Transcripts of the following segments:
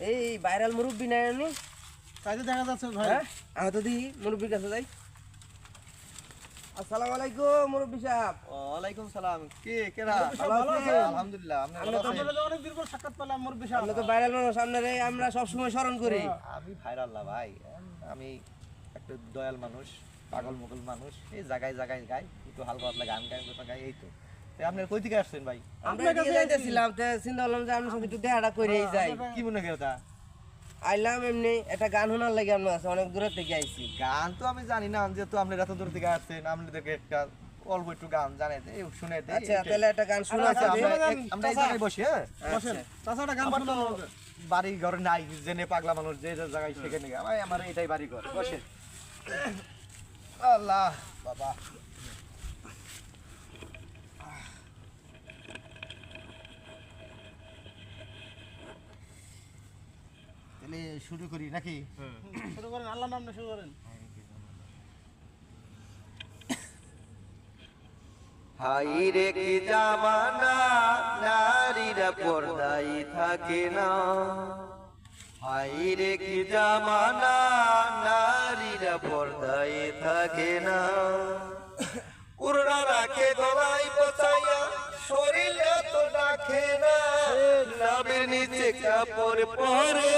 এই ভাইরাল মুরব্বি নাই আমি। কাজে দেখা যাচ্ছে ভাই। হ্যাঁ? আমি তো দিই মুরব্বির কাছে যাই। আসসালামু আলাইকুম মুরব্বি সাহেব। ওয়ালাইকুম সালাম। কে কেরা ভালো আছেন? আলহামদুলিল্লাহ আমরা তো-? অনেক দিন পর সাক্ষাৎ পেলাম মোর বিষয় আপনি তো ভাইরাল মানুষ আপনার আমরা সবসময় স্মরণ করি। আমি ভাইরাল না ভাই। আমি একটা দয়াল মানুষ পাগল মুগল মানুষ। এই জায়গায় জায়গায় গাই একটু হালকা পাতলা গান গাই গাই এই তো। আপনি কই থেকে আসছেন ভাই? আমরা এদিকে যাইতেছিলাম তো চিন্তা করলাম যে আপনার সাথে একটু দেখাটা করেই যাই। কি মনে করেন আইলাম এমনি একটা গান শোনার লাগে আপনার কাছে অনেক দূরের থেকে আইছি। গান তো আমি জানি না যেহেতু আপনি এত দূর থেকে আসছেন আপনাদেরকে একটা অল্প একটু গান জানাই দেয় শুনে দেয় আচ্ছা তাহলে একটা গান শোনা আচ্ছা, আমরা এই জায়গায় বসি হ্যাঁ? বসেন। তাছাড়া গান আমার শোনা বাড়ি ঘর নাই জেনে পাগলা মানুষ যে যে জায়গায় সেখানে ভাই আমার এটাই বাড়ি ঘর বসে আল্লাহ বাবা। তাহলে শুরু করি নাকি? শুরু করেন আল্লাহ নাম শুরু করেন। হাই রে কি জামানা নারীরা পর্দাই থাকে না। হাই রে কি জামানা নারীরা পর্দাই থাকে না। উড়না রাখে গলায় নিচে কাপড় পরে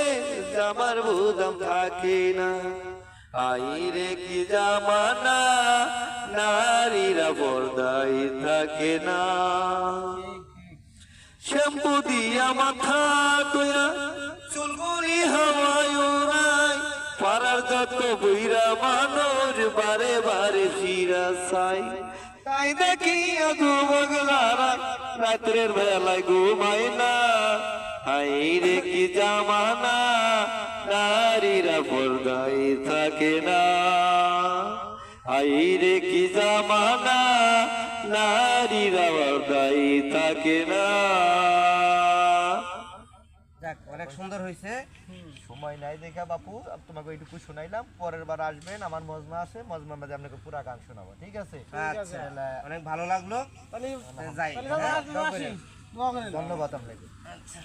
জামার বুদাম থাকে না। কি জামানা, নারীরা পর্দায় থাকে না। শ্যাম্পু দিয়া মাথা চুলগুলি হাওয়ায় পাড়ার যত মানুষ, বারে বারে ফিরা চাই তাই দেখি রাত্রের বেলায় ঘুমায় না। হাই রে কি জামানা? নারীরা পর্দায় থাকে না। হাই রে কি জামানা? নারীরা পর্দায় থাকে না। যাক অনেক সুন্দর হয়েছে সময় নাই দেখা বাপু তোমাকে এইটুকু শোনাইলাম। পরের বার আসবেন আমার মজমা আছে। মজমার মাঝে আপনাকে পুরা গান শোনাবো ঠিক আছে? আচ্ছা অনেক ভালো লাগল। যাই তাহলে হ্যাঁ, ধন্যবাদ আপনাকে। আচ্ছা।